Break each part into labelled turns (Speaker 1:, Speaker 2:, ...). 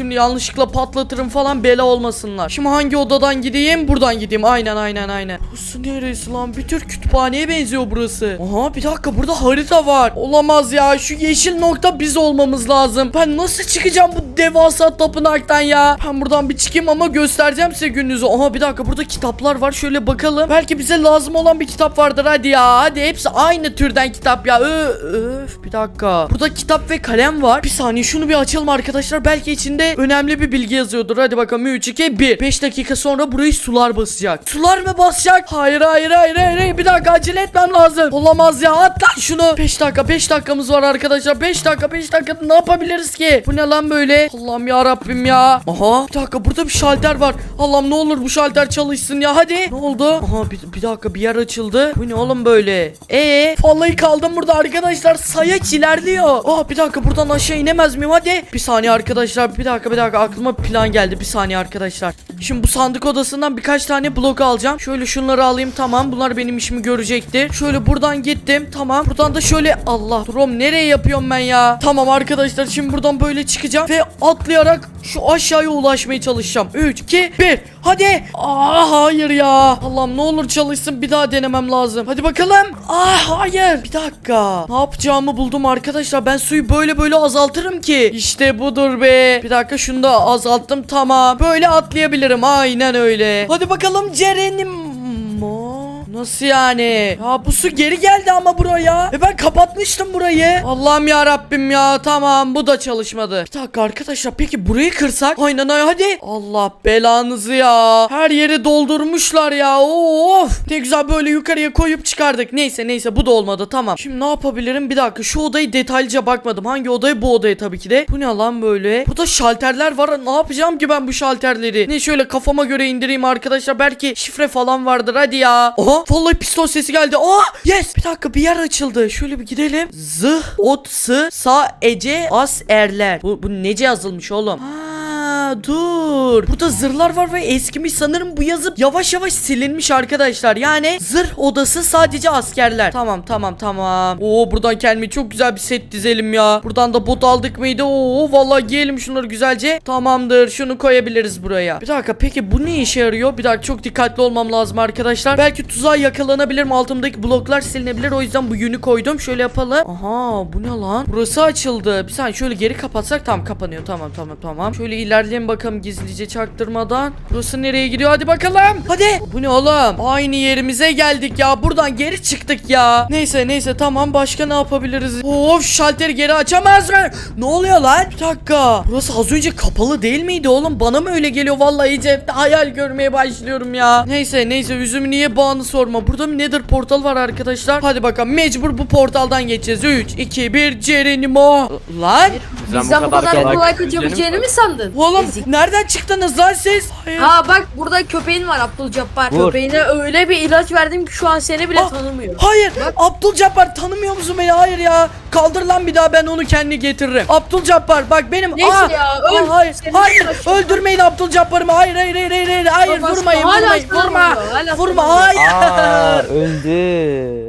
Speaker 1: Şimdi yanlışlıkla patlatırım falan bela olmasınlar. Şimdi hangi odadan gideyim? Buradan gideyim. Aynen aynen aynen. Burası neresi lan? Bir tür kütüphaneye benziyor burası. Aha bir dakika burada harita var. Olamaz ya. Şu yeşil nokta biz olmamız lazım. Ben nasıl çıkacağım bu devasa tapınaktan ya? Ben buradan bir çıkayım ama göstereceğim size gününüzü. Aha bir dakika burada kitaplar var. Şöyle bakalım. Belki bize lazım olan bir kitap vardır. Hadi ya. Hadi hepsi aynı türden kitap ya. Ö öf bir dakika. Burada kitap ve kalem var. Bir saniye şunu bir açalım arkadaşlar. Belki içinde önemli bir bilgi yazıyordur. Hadi bakalım 3 2 1. 5 dakika sonra burayı sular basacak. Sular mı basacak? Hayır hayır hayır hayır. Bir dakika acele etmem lazım. Olamaz ya. At lan şunu. 5 dakika 5 dakikamız var arkadaşlar. 5 dakika 5 dakika ne yapabiliriz ki? Bu ne lan böyle? Allah'ım ya Rabbim ya. Aha bir dakika burada bir şalter var. Allah'ım ne olur bu şalter çalışsın ya. Hadi. Ne oldu? Aha bir, bir dakika bir yer açıldı. Bu ne oğlum böyle? Ee, vallahi kaldım burada arkadaşlar. Sayaç ilerliyor. Aa bir dakika buradan aşağı inemez miyim? Hadi. Bir saniye arkadaşlar. Bir dakika bir dakika aklıma plan geldi. Bir saniye arkadaşlar. Şimdi bu sandık odasından birkaç tane blok alacağım. Şöyle şunları alayım tamam. Bunlar benim işimi görecektir. Şöyle buradan gittim. Tamam. Buradan da şöyle Allah. Rom nereye yapıyorum ben ya? Tamam arkadaşlar şimdi buradan böyle çıkacağım ve atlayarak şu aşağıya ulaşmaya çalışacağım. 3 2 1. Hadi. Aa hayır ya. Allah'ım ne olur çalışsın. Bir daha denemem lazım. Hadi bakalım. Aa hayır. Bir dakika. Ne yapacağımı buldum arkadaşlar. Ben suyu böyle böyle azaltırım ki. İşte budur be. Bir dakika şunu da azalttım. Tamam. Böyle atlayabilirim. Aynen öyle. Hadi bakalım Ceren'im. Nasıl yani? Ya bu su geri geldi ama buraya. E ben kapatmıştım burayı. Allah'ım ya Rabbim ya. Tamam bu da çalışmadı. Bir dakika arkadaşlar peki burayı kırsak? Aynen ay hadi. Allah belanızı ya. Her yeri doldurmuşlar ya. Of. Ne güzel böyle yukarıya koyup çıkardık. Neyse neyse bu da olmadı tamam. Şimdi ne yapabilirim? Bir dakika şu odayı detaylıca bakmadım. Hangi odayı? Bu odaya tabii ki de. Bu ne lan böyle? Burada şalterler var. Ne yapacağım ki ben bu şalterleri? Ne şöyle kafama göre indireyim arkadaşlar. Belki şifre falan vardır. Hadi ya. Oha vallahi pistol sesi geldi. Aa yes. Bir dakika bir yer açıldı. Şöyle bir gidelim. Zıh ot sı sa ece as erler. Bu, bu nece yazılmış oğlum? Ha dur. Burada zırhlar var ve eskimiş sanırım bu yazıp yavaş yavaş silinmiş arkadaşlar. Yani zırh odası sadece askerler. Tamam tamam tamam. Oo buradan kendime çok güzel bir set dizelim ya. Buradan da bot aldık mıydı? Oo vallahi giyelim şunları güzelce. Tamamdır. Şunu koyabiliriz buraya. Bir dakika peki bu ne işe yarıyor? Bir dakika çok dikkatli olmam lazım arkadaşlar. Belki tuzağa yakalanabilirim. Altımdaki bloklar silinebilir. O yüzden bu yünü koydum. Şöyle yapalım. Aha bu ne lan? Burası açıldı. Bir saniye şöyle geri kapatsak tamam kapanıyor. Tamam tamam tamam. Şöyle ilerleyelim bakalım gizlice çaktırmadan. Burası nereye gidiyor? Hadi bakalım. Hadi. Bu ne oğlum? Aynı yerimize geldik ya. Buradan geri çıktık ya. Neyse neyse tamam. Başka ne yapabiliriz? Of şalteri geri açamaz mı? Ne oluyor lan? Bir dakika. Burası az önce kapalı değil miydi oğlum? Bana mı öyle geliyor? Vallahi iyice hayal görmeye başlıyorum ya. Neyse neyse üzüm niye bağını sorma. Burada bir nether portal var arkadaşlar. Hadi bakalım mecbur bu portaldan geçeceğiz. 3, 2, 1 Cerenimo. Lan.
Speaker 2: Bizden bu kadar kolay kaçabileceğini mi sandın?
Speaker 1: Oğlum
Speaker 2: Ezik.
Speaker 1: nereden çıktınız lan siz? Hayır.
Speaker 2: Ha bak burada köpeğin var Abdülcabbar.
Speaker 3: Vur.
Speaker 2: Köpeğine öyle bir ilaç verdim ki şu an seni bile
Speaker 1: Ah.
Speaker 2: tanımıyor.
Speaker 1: Hayır.
Speaker 2: Bak.
Speaker 1: Abdülcabbar tanımıyor musun beni? Hayır ya. Kaldır lan bir daha ben onu kendi getiririm. Abdülcabbar bak benim.
Speaker 2: Neyse
Speaker 1: Aa,
Speaker 2: ya,
Speaker 1: aa,
Speaker 2: öl.
Speaker 1: hayır.
Speaker 2: Senin
Speaker 1: Hayır.
Speaker 2: başına.
Speaker 1: Öldürmeyin Abdülcabbar'ımı. Hayır hayır hayır hayır. hayır. Hayır
Speaker 2: Babası
Speaker 1: vurmayın
Speaker 2: hala
Speaker 1: vurmayın. Vurma.
Speaker 2: hala
Speaker 1: Vurma. Hayır.
Speaker 3: Aa öldü.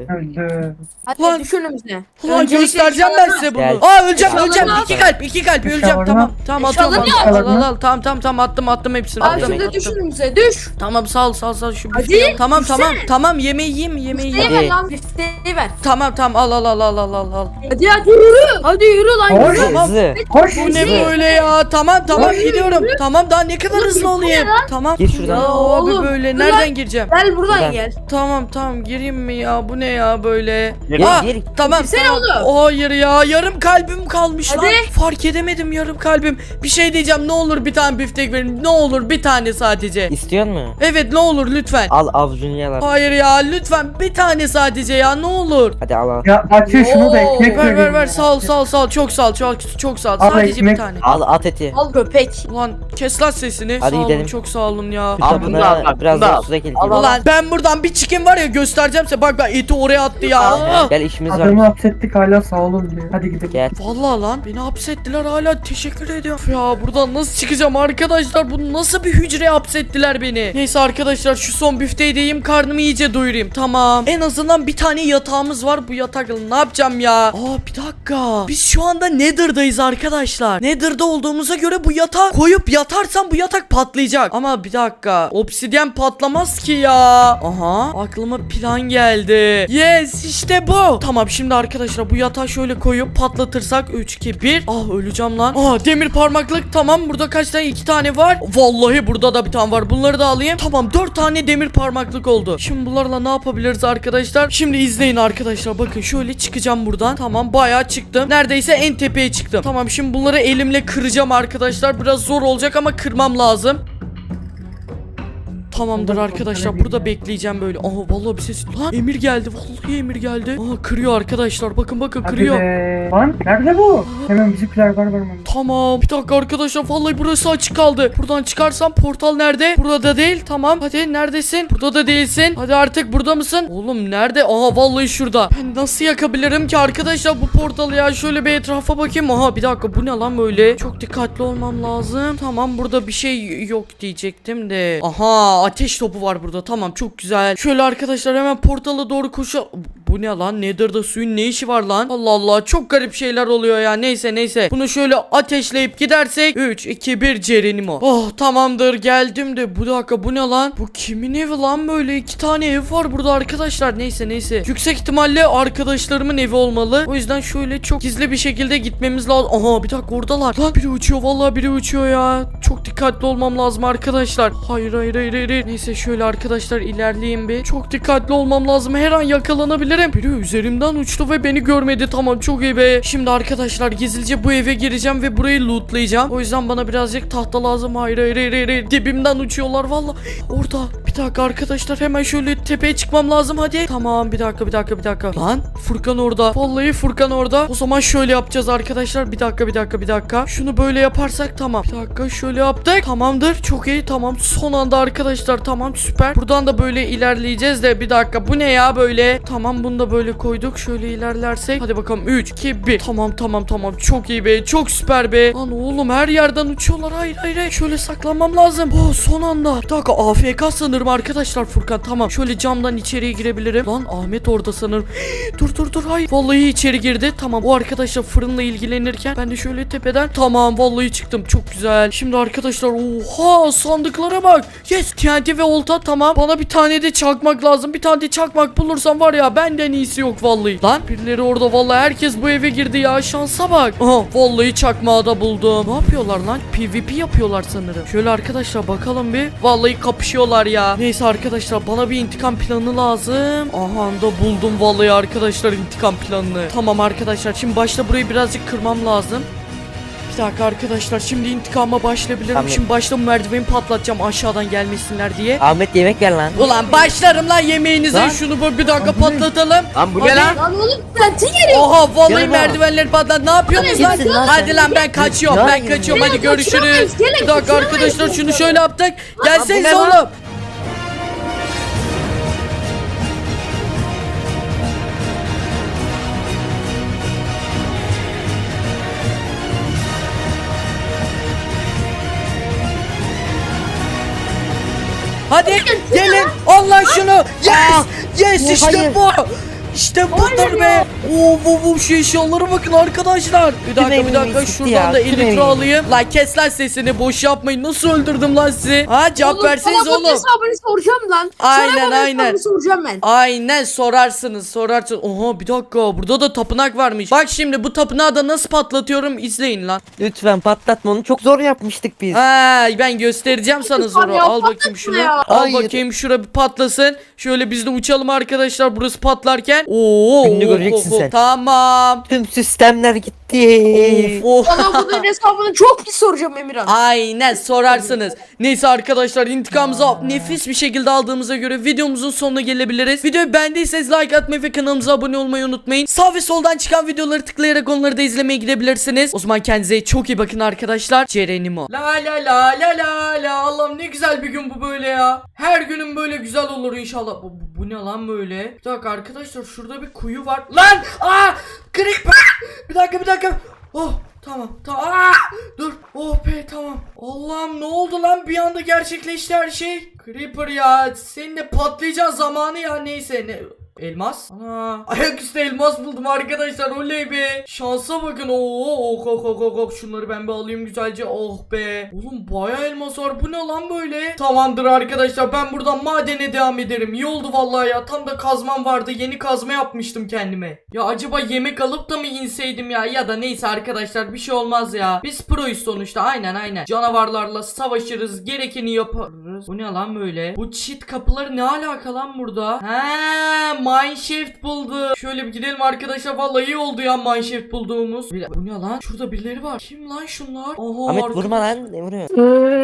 Speaker 4: Öldü.
Speaker 2: Hadi
Speaker 1: Lan.
Speaker 2: düş önümüze.
Speaker 1: Ulan
Speaker 2: Öncelikle
Speaker 1: göstereceğim ben size bunu.
Speaker 3: Gel.
Speaker 1: Aa öleceğim
Speaker 2: Eşyalarını
Speaker 1: öleceğim.
Speaker 2: al.
Speaker 1: İki kalp iki kalp öleceğim. Tamam tamam atıyorum. Al,
Speaker 2: al.
Speaker 1: al. Tamam tamam tamam attım attım hepsini.
Speaker 2: Al
Speaker 1: Attım,
Speaker 2: şimdi
Speaker 1: attım.
Speaker 2: düş önümüze düş.
Speaker 1: Tamam sağ ol sağ ol sağ ol. Şu
Speaker 2: Hadi,
Speaker 1: al. Tamam tamam tamam yemeği yiyeyim yemeği yiyeyim.
Speaker 2: ver
Speaker 3: Hadi.
Speaker 2: lan bifteyi ver.
Speaker 1: Tamam tamam al al al al al al al.
Speaker 2: Hadi hadi yürü. Hadi yürü lan yürü.
Speaker 1: Tamam.
Speaker 3: Hızlı.
Speaker 4: Koş.
Speaker 1: Bu ne böyle ya? Tamam tamam gidiyorum. Tamam daha ne kadar hızlı olayım? Tamam.
Speaker 3: Gir şuradan.
Speaker 1: Ya abi
Speaker 2: Oğlum,
Speaker 1: böyle nereden gireceğim?
Speaker 2: Gel buradan
Speaker 3: Buradan.
Speaker 2: gel.
Speaker 1: Tamam tamam gireyim mi ya? Bu ne ya böyle?
Speaker 3: Gir,
Speaker 1: Aa,
Speaker 3: gir.
Speaker 1: Tamam
Speaker 2: Girsene
Speaker 1: tamam. Hayır ya yarım kalbim kalmış lan.
Speaker 2: Hadi.
Speaker 1: Fark edemedim yarım kalbim. Bir şey diyeceğim ne olur bir tane biftek verin. Ne olur bir tane sadece.
Speaker 3: İstiyor mu?
Speaker 1: Evet ne olur lütfen.
Speaker 3: Al avucunu yalar.
Speaker 1: Hayır ya lütfen bir tane sadece ya ne olur.
Speaker 3: Hadi al al.
Speaker 4: Ya Fatih şunu da ekmek
Speaker 1: Ver ver
Speaker 4: vereyim
Speaker 1: ver sağ ol sağ ol sağ ol çok sağ ol çok çok sağ ol.
Speaker 4: Al
Speaker 1: Sadece bir
Speaker 4: ekmek.
Speaker 1: tane.
Speaker 3: Al at eti.
Speaker 2: Al köpek.
Speaker 1: Ulan Kes lan sesini.
Speaker 3: Hadi
Speaker 1: sağ olun
Speaker 3: gidelim.
Speaker 1: çok sağ olun ya.
Speaker 3: Şu
Speaker 4: Al bunu da al, bak,
Speaker 3: biraz
Speaker 4: bunu da
Speaker 3: daha
Speaker 4: al. al.
Speaker 1: Ulan ben buradan bir çıkayım var ya göstereceğim size. Bak bak eti oraya attı ya. Aa!
Speaker 3: Gel işimiz var.
Speaker 5: Adamı hapsettik hala sağ olun diyor. Hadi gidelim.
Speaker 3: Gel.
Speaker 1: Vallahi lan beni hapsettiler hala teşekkür ediyorum. Ya buradan nasıl çıkacağım arkadaşlar? Bu nasıl bir hücreye hapsettiler beni? Neyse arkadaşlar şu son büfteyi de yiyeyim karnımı iyice doyurayım. Tamam. En azından bir tane yatağımız var. Bu yatakla ne yapacağım ya? Aa bir dakika. Biz şu anda Nether'dayız arkadaşlar. Nether'da olduğumuza göre bu yatağı koyup yatarsam bu yatak patlayacak. Ama bir dakika. Obsidyen patlamaz ki ya. Aha aklıma plan geldi. Yes işte bu. Tamam şimdi arkadaşlar bu yatağı şöyle koyup patlatırsak 3 2 1. Ah öleceğim lan. Aa demir parmaklık tamam burada kaç tane 2 tane var. Vallahi burada da bir tane var. Bunları da alayım. Tamam 4 tane demir parmaklık oldu. Şimdi bunlarla ne yapabiliriz arkadaşlar? Şimdi izleyin arkadaşlar. Bakın şöyle çıkacağım buradan. Tamam bayağı çıktım. Neredeyse en tepeye çıktım. Tamam şimdi bunları elimle kıracağım arkadaşlar. Biraz zor olacak ama kırmam lazım. Tamamdır arkadaşlar burada bekleyeceğim böyle. Aha vallahi bir ses. Lan Emir geldi. Vallahi Emir geldi. Aha kırıyor arkadaşlar. Bakın bakın
Speaker 5: Hadi
Speaker 1: kırıyor.
Speaker 5: be. Lan nerede bu? Hemen bizimkiler var var mı?
Speaker 1: Tamam. Bir dakika arkadaşlar. Vallahi burası açık kaldı. Buradan çıkarsam portal nerede? Burada değil. Tamam. Hadi neredesin? Burada da değilsin. Hadi artık burada mısın? Oğlum nerede? Aha vallahi şurada. Ben nasıl yakabilirim ki arkadaşlar bu portalı ya? Şöyle bir etrafa bakayım. Aha bir dakika bu ne lan böyle? Çok dikkatli olmam lazım. Tamam burada bir şey yok diyecektim de. Aha ateş topu var burada. Tamam çok güzel. Şöyle arkadaşlar hemen portala doğru koşu. Bu ne lan? Nether'da suyun ne işi var lan? Allah Allah çok garip şeyler oluyor ya. Neyse neyse. Bunu şöyle ateşleyip gidersek 3 2 1 Cerenimo. Oh tamamdır geldim de bu dakika bu ne lan? Bu kimin evi lan böyle? iki tane ev var burada arkadaşlar. Neyse neyse. Yüksek ihtimalle arkadaşlarımın evi olmalı. O yüzden şöyle çok gizli bir şekilde gitmemiz lazım. Aha bir dakika oradalar. Lan biri uçuyor vallahi biri uçuyor ya. Çok dikkatli olmam lazım arkadaşlar. Hayır hayır hayır hayır. Neyse şöyle arkadaşlar ilerleyeyim bir. Çok dikkatli olmam lazım. Her an yakalanabilirim. Biri üzerimden uçtu ve beni görmedi. Tamam çok iyi be. Şimdi arkadaşlar gizlice bu eve gireceğim ve burayı lootlayacağım. O yüzden bana birazcık tahta lazım. Hayır hayır hayır. hayır. Dibimden uçuyorlar valla. Orada. Bir dakika arkadaşlar hemen şöyle tepeye çıkmam lazım hadi. Tamam bir dakika bir dakika bir dakika. Lan Furkan orada. Vallahi Furkan orada. O zaman şöyle yapacağız arkadaşlar. Bir dakika bir dakika bir dakika. Şunu böyle yaparsak tamam. Bir dakika şöyle yaptık. Tamamdır. Çok iyi tamam. Son anda arkadaşlar tamam süper. Buradan da böyle ilerleyeceğiz de bir dakika. Bu ne ya böyle? Tamam bunu da böyle koyduk. Şöyle ilerlersek. Hadi bakalım 3 2 1. Tamam tamam tamam. Çok iyi be. Çok süper be. Lan oğlum her yerden uçuyorlar. Hayır hayır. Şöyle saklanmam lazım. Oh son anda. Bir dakika AFK sanırım arkadaşlar Furkan. Tamam. Şöyle camdan içeriye girebilirim. Lan Ahmet orada sanırım. dur dur dur hayır. Vallahi içeri girdi. Tamam. O arkadaşlar fırınla ilgilenirken ben de şöyle tepeden. Tamam vallahi çıktım. Çok güzel. Şimdi arkadaşlar oha sandıklara bak. Yes TNT ve olta tamam. Bana bir tane de çakmak lazım. Bir tane de çakmak bulursam var ya benden iyisi yok vallahi. Lan birileri orada vallahi herkes bu eve girdi ya. Şansa bak. Aha vallahi çakmağı da buldum. Ne yapıyorlar lan? PvP yapıyorlar sanırım. Şöyle arkadaşlar bakalım bir. Vallahi kapışıyorlar ya. Neyse arkadaşlar bana bir intikam planı lazım. Aha da buldum vallahi arkadaşlar intikam planını. Tamam arkadaşlar şimdi başta burayı birazcık kırmam lazım. Bir dakika arkadaşlar şimdi intikama başlayabilirim.
Speaker 3: Tamam.
Speaker 1: Şimdi başta bu merdiveni patlatacağım aşağıdan gelmesinler diye.
Speaker 3: Ahmet yemek ver lan.
Speaker 1: Ulan başlarım lan yemeğinize
Speaker 3: Lan.
Speaker 1: şunu böyle bir dakika
Speaker 5: Abi.
Speaker 1: patlatalım.
Speaker 4: Lan bu ne lan?
Speaker 2: Lan oğlum sensin geliyor.
Speaker 1: Oha vallahi merdivenleri patlat. Ne yapıyorsunuz
Speaker 2: Hadi
Speaker 1: lan?
Speaker 3: lan
Speaker 1: Hadi lan ben kaçıyorum. Ben kaçıyorum. Hadi görüşürüz. Bir dakika arkadaşlar şunu şöyle yaptık.
Speaker 4: Bu lan?
Speaker 1: oğlum. Hadi gelin Allah şunu. Yes. Yes
Speaker 3: Ya,
Speaker 1: işte bu. İşte budur be. Oo bu bu şu eşyalara bakın arkadaşlar. Bir dakika bir dakika şuradan
Speaker 3: ya,
Speaker 1: da
Speaker 3: tüm
Speaker 1: elitro
Speaker 3: evimiz.
Speaker 1: alayım. Lan kes lan sesini boş yapmayın. Nasıl öldürdüm lan sizi? Ha cevap
Speaker 2: Oğlum,
Speaker 1: verseniz
Speaker 2: bunun
Speaker 1: oğlum.
Speaker 2: hesabını soracağım lan.
Speaker 1: Aynen,
Speaker 2: Sana
Speaker 1: aynen.
Speaker 2: soracağım ben.
Speaker 1: Aynen sorarsınız sorarsınız. Oha bir dakika burada da tapınak varmış. Bak şimdi bu tapınağı da nasıl patlatıyorum izleyin lan.
Speaker 3: Lütfen patlatma onu çok zor yapmıştık biz.
Speaker 1: Ha ben göstereceğim sana zoru.
Speaker 2: ya,
Speaker 1: Al bakayım şunu.
Speaker 2: ya.
Speaker 1: Al
Speaker 3: Hayır.
Speaker 1: bakayım şura bir patlasın. Şöyle biz de uçalım arkadaşlar burası patlarken. Oo.
Speaker 3: Gününü
Speaker 1: oo,
Speaker 3: göreceksin sen?
Speaker 1: Tamam.
Speaker 3: Tüm sistemler gitti.
Speaker 1: Of of.
Speaker 2: Bana bunun hesabını çok pis soracağım Emirhan.
Speaker 1: Aynen sorarsınız. Neyse arkadaşlar intikamımızı nefis bir şekilde aldığımıza göre videomuzun sonuna gelebiliriz. Videoyu beğendiyseniz like atmayı ve kanalımıza abone olmayı unutmayın. Sağ ve soldan çıkan videoları tıklayarak onları da izlemeye gidebilirsiniz. O zaman kendinize çok iyi bakın arkadaşlar. Cerenimo. La la la la la la Allah'ım ne güzel bir gün bu böyle ya. Her günüm böyle güzel olur inşallah. Bu, bu, bu ne lan böyle? Bir dakika arkadaşlar şurada bir kuyu var. Lan! Aa! Creeper! Bir dakika bir dakika. Oh tamam tamam. Dur. Oh be tamam. Allah'ım ne oldu lan bir anda gerçekleşti her şey. Creeper ya senin de patlayacağın zamanı ya neyse ne. Elmas? Ana ayaküstü elmas buldum arkadaşlar oley be. Şansa bakın oo oh oh oh oh oh şunları ben bir alayım güzelce oh be. Oğlum baya elmas var bu ne lan böyle? Tamamdır arkadaşlar ben buradan madene devam ederim. İyi oldu vallahi ya tam da kazmam vardı yeni kazma yapmıştım kendime. Ya acaba yemek alıp da mı inseydim ya? Ya da neyse arkadaşlar bir şey olmaz ya. Biz proyuz sonuçta aynen aynen. Canavarlarla savaşırız gerekeni yaparız. Bu ne lan böyle? Bu çit kapıları ne alaka lan burada? He mineshaft buldu Şöyle bir gidelim arkadaşlar vallahi iyi oldu ya mineshaft bulduğumuz Bir- Bu ne lan şurada birileri var Kim lan şunlar Oha
Speaker 3: Ahmet
Speaker 1: arkadaş-
Speaker 3: vurma lan. Ne vuruyor?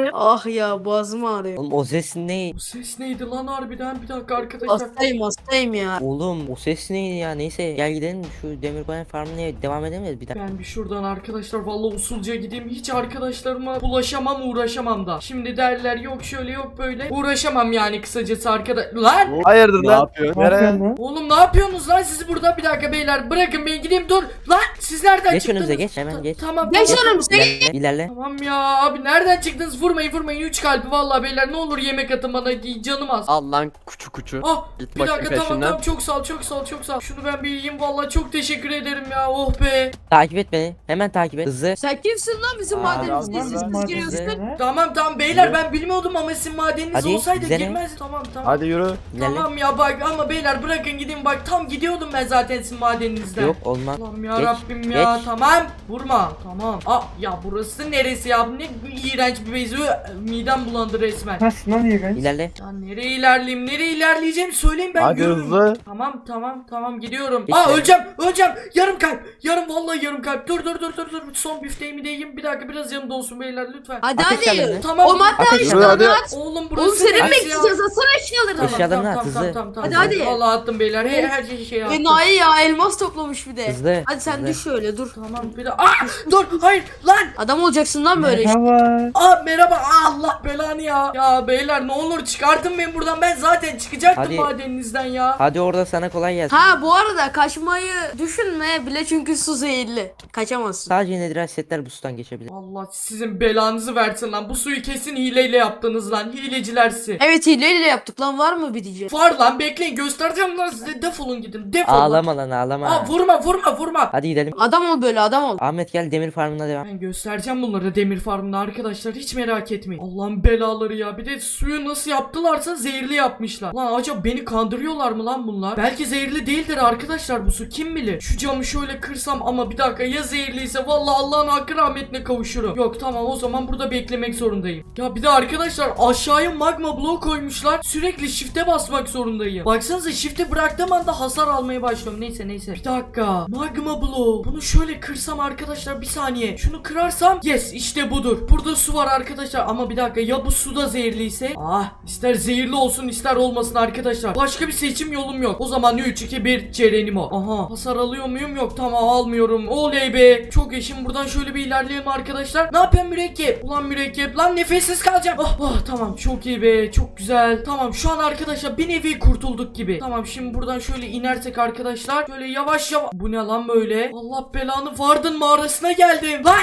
Speaker 2: Ee, ah ya boğazım ağrıyor.
Speaker 3: Oğlum o ses ne?
Speaker 1: Bu ses neydi lan harbiden bir dakika arkadaşlar
Speaker 2: Hastayım hastayım ya.
Speaker 3: Oğlum o ses neydi ya? Neyse gel gidelim şu Demirbayan Farmı'na devam edemeyiz bir dakika.
Speaker 1: Ben bir şuradan arkadaşlar vallahi usulca gideyim. Hiç arkadaşlarıma bulaşamam uğraşamam da. Şimdi derler yok şöyle yok böyle. Uğraşamam yani kısacası arkadaş. Lan!
Speaker 4: Hayırdır
Speaker 6: Ne
Speaker 4: lan?
Speaker 6: yapıyorsun?
Speaker 5: Ne
Speaker 6: Nereye?
Speaker 5: Lan?
Speaker 1: Oğlum ne yapıyorsunuz lan siz burada bir dakika beyler bırakın ben gideyim dur. Lan siz nereden
Speaker 3: Geç
Speaker 1: çıktınız?
Speaker 3: önümüze, geç, hemen
Speaker 1: Ta-
Speaker 3: geç.
Speaker 1: Tamam
Speaker 2: Geç
Speaker 1: tamam.
Speaker 2: önümüze.
Speaker 3: İlerle. ilerle.
Speaker 1: Tamam ya abi nereden çıktınız vurmayın vurmayın 3 kalbi vallahi beyler ne olur yemek atın bana canım az.
Speaker 6: Al lan kuçu kuçu.
Speaker 1: Ah
Speaker 6: Git
Speaker 1: bir
Speaker 6: bakayım
Speaker 1: dakika tamam
Speaker 6: peşinden.
Speaker 1: tamam çok sağ ol çok sağ ol çok sağ ol. Şunu ben bir yiyeyim vallahi çok teşekkür ederim ya oh be.
Speaker 3: Takip et beni. Hemen takip et. Hızlı.
Speaker 2: Sen kimsin lan bizim
Speaker 3: Aa,
Speaker 2: madenimizde
Speaker 6: Allah
Speaker 2: siz
Speaker 6: Allah.
Speaker 2: siz giriyorsun.
Speaker 1: Tamam tamam beyler ben bilmiyordum ama sizin madeniniz
Speaker 3: Hadi,
Speaker 1: olsaydı
Speaker 3: bize ne?
Speaker 1: Tamam tamam.
Speaker 6: Hadi yürü.
Speaker 3: İlerle.
Speaker 1: Tamam ya bak ama beyler bırakın gideyim bak tam gidiyordum ben zaten sizin madeninizden.
Speaker 3: Yok olmaz.
Speaker 1: Allah'ım ya
Speaker 3: Geç,
Speaker 1: Rabbim ya
Speaker 3: geç.
Speaker 1: tamam vurma tamam. Aa ya burası neresi ya ne iğrenç bir benziyor midem bulandı resmen.
Speaker 5: Nasıl lan guys?
Speaker 3: İlerle.
Speaker 1: Ya nereye ilerleyeyim nereye ilerleyeceğim söyleyin ben
Speaker 6: Hadi
Speaker 1: görürüm.
Speaker 6: hızlı.
Speaker 1: Tamam tamam tamam gidiyorum.
Speaker 3: Hiç
Speaker 1: Aa öleceğim öleceğim yarım kalp yarım vallahi yarım kalp dur dur dur dur dur son bifteğimi de yiyeyim bir dakika biraz yanımda olsun beyler lütfen.
Speaker 2: Hadi
Speaker 3: Ateş
Speaker 2: hadi.
Speaker 1: Tamam.
Speaker 2: O madde at.
Speaker 1: Oğlum burası
Speaker 2: Oğlum seni bekleyeceğiz? Atsana eşyalarını.
Speaker 3: Ateş adamına at, hızlı.
Speaker 1: Tamam, tamam,
Speaker 2: Hadi,
Speaker 1: tamam.
Speaker 2: hadi.
Speaker 1: Vallahi attım beyler. Her, her şey şey attım.
Speaker 2: Enayi ya elmas toplamış bir de.
Speaker 3: Hızlı,
Speaker 2: Hadi sen
Speaker 3: hızlı.
Speaker 2: düş şöyle dur.
Speaker 1: Tamam bir de. Aa dur hayır lan.
Speaker 2: Adam olacaksın lan böyle.
Speaker 5: Merhaba.
Speaker 1: Aa merhaba Aa, Allah belanı ya. Ya beyler ne olur çıkartın beni buradan. Ben zaten çıkacaktım
Speaker 3: Hadi.
Speaker 1: madeninizden ya.
Speaker 3: Hadi orada sana kolay gelsin.
Speaker 2: Ha bu arada kaçmayı düşünme bile çünkü su zehirli. Kaçamazsın.
Speaker 3: Sadece nediral setler bu sudan geçebilir.
Speaker 1: Allah sizin belanızı versin lan. Bu suyu kesin hileyle yaptınız lan. Hilecilersi.
Speaker 2: Evet hileyle yaptık lan var mı bir diyeceğim.
Speaker 1: Var lan bekleyin göstereceğim lan size. Defolun gidin. Defolun.
Speaker 3: Ağlama lan ağlama.
Speaker 1: Aa vurma vurma vurma.
Speaker 3: Hadi gidelim.
Speaker 2: Adam ol böyle adam ol.
Speaker 3: Ahmet gel demir farmına devam.
Speaker 1: Ben göstereceğim bunları demir farmında arkadaşlar hiç merak etmeyin. Allah'ın belaları ya. Bir de suyu nasıl yaptılarsa zehirli yapmışlar. Lan acaba beni kandırıyorlar mı lan bunlar? Belki zehirli değildir arkadaşlar bu su kim bilir. Şu camı şöyle kırsam ama bir dakika ya zehirliyse vallahi Allah'ın hakkı rahmetine kavuşurum. Yok tamam o zaman burada beklemek zorundayım. Ya bir de arkadaşlar aşağıya magma bloğu koymuşlar. Sürekli shift'e basmak zorundayım. Baksanıza shift'e bıraktığım anda hasar almaya başlıyorum. Neyse neyse. Bir dakika. Magma bloğu. Bunu şöyle kırsam arkadaşlar bir saniye. Şunu kırarsam yes işte budur. Burada su var arkadaşlar ama bir dakika ya bu suda zehirliyse? Ah ister zehirli olsun ister olmasın arkadaşlar. Başka bir seçim yolum yok. O zaman 3 2 1 Cerenimo. Aha hasar alıyor muyum? Yok tamam almıyorum. Oley be. Çok eşim buradan şöyle bir ilerleyelim arkadaşlar. Ne yapayım mürekkep? Ulan mürekkep lan nefessiz kalacağım. Ah, ah tamam çok iyi be. Çok güzel. Tamam şu an arkadaşlar bir nevi kurtulduk gibi. Tamam şimdi buradan şöyle inersek arkadaşlar. Şöyle yavaş yavaş. Bu ne lan böyle? Allah belanı Vardın mağarasına geldim. Lan.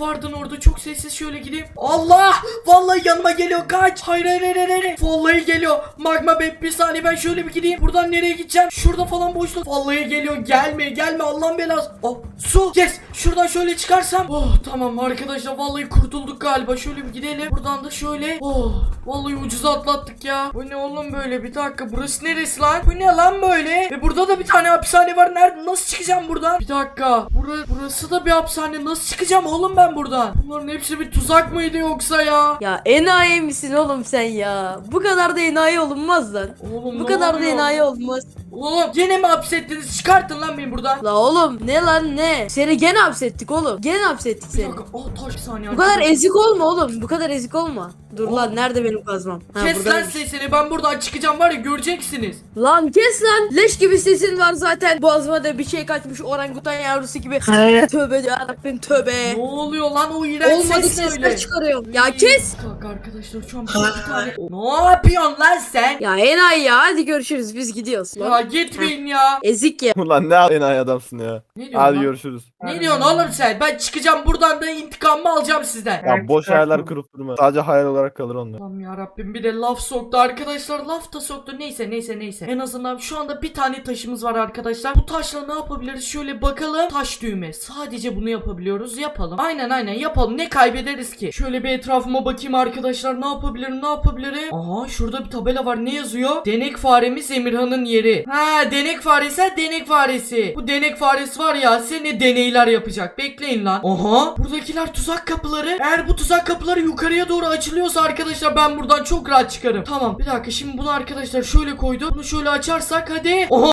Speaker 1: Vardın orada çok sessiz şöyle gideyim. Allah! Vallahi yanıma geliyor kaç. Hayır hayır hayır hayır. Vallahi geliyor. Magma beb bir saniye ben şöyle bir gideyim. Buradan nereye gideceğim? Şurada falan boşluk. Vallahi geliyor. Gelme gelme Allah'ın belası. Oh su. Yes. Şuradan şöyle çıkarsam. Oh tamam arkadaşlar vallahi kurtulduk galiba. Şöyle bir gidelim. Buradan da şöyle. Oh vallahi ucuza atlattık ya. Bu ne oğlum böyle? Bir dakika burası neresi lan? Bu ne lan böyle? Ve burada da bir tane hapishane var. Nerede? Nasıl çıkacağım buradan? Bir dakika. Bura, burası da bir hapishane. Nasıl çıkacağım oğlum ben buradan? Bunların hepsi bir tuzak mıydı yoksa ya?
Speaker 2: Ya enayi misin oğlum sen ya? Bu kadar da enayi olunmaz lan.
Speaker 1: Oğlum
Speaker 2: Bu
Speaker 1: ne
Speaker 2: kadar da
Speaker 1: oluyor?
Speaker 2: enayi olmaz.
Speaker 1: Oğlum yine mi hapsettiniz? Çıkartın lan beni buradan.
Speaker 2: La oğlum ne lan ne? Seni gene hapsettik oğlum. Gene hapsettik
Speaker 1: Bir
Speaker 2: seni.
Speaker 1: dakika. Oh taş bir saniye.
Speaker 2: Bu kadar ezik olma oğlum. Bu kadar ezik olma. Dur lan nerede benim kazmam? Ha,
Speaker 1: Kes lan
Speaker 2: buradaymış.
Speaker 1: sesini ben buradan çıkacağım var ya göreceksiniz.
Speaker 2: Lan kes lan. Leş gibi sesin var zaten. Boğazıma da bir şey kaçmış orangutan yavrusu gibi. tövbe yarabbim tövbe.
Speaker 1: Ne oluyor lan o iğrenç
Speaker 2: Olmadık
Speaker 1: ses ne
Speaker 2: sesler
Speaker 1: öyle?
Speaker 2: çıkarıyorum. Ya kes.
Speaker 1: Bir dakika arkadaşlar şu an bir tane. ne yapıyorsun lan sen?
Speaker 2: Ya enayi ya hadi görüşürüz biz gidiyoruz.
Speaker 1: Ya
Speaker 2: Lan.
Speaker 1: gitmeyin ya.
Speaker 2: Ezik ya.
Speaker 4: Ulan ne enayi adamsın ya.
Speaker 1: Ne diyorsun
Speaker 4: Hadi
Speaker 1: lan?
Speaker 4: görüşürüz.
Speaker 1: Ne diyorsun oğlum sen? Ben çıkacağım buradan da intikamımı alacağım sizden.
Speaker 4: Ya boş hayaller kurup durma. Sadece hayal olarak kalır onlar.
Speaker 1: Allah'ım ya Rabbim. Bir de laf soktu. Arkadaşlar laf da soktu. Neyse neyse neyse. En azından şu anda bir tane taşımız var arkadaşlar. Bu taşla ne yapabiliriz? Şöyle bakalım. Taş düğme. Sadece bunu yapabiliyoruz. Yapalım. Aynen aynen. Yapalım. Ne kaybederiz ki? Şöyle bir etrafıma bakayım arkadaşlar. Ne yapabilirim? Ne yapabilirim? Aha şurada bir tabela var. Ne yazıyor? Denek faremiz Emirhan'ın yeri. Ha denek faresi denek faresi. Bu denek faresi var ya seni deneyler yapacak. Bekleyin lan. Aha buradakiler tuzak kapıları. Eğer bu tuzak kapıları yukarıya doğru açılıyorsa arkadaşlar ben buradan çok rahat çıkarım. Tamam bir dakika şimdi bunu arkadaşlar şöyle koydum. Bunu şöyle açarsak hadi. Oha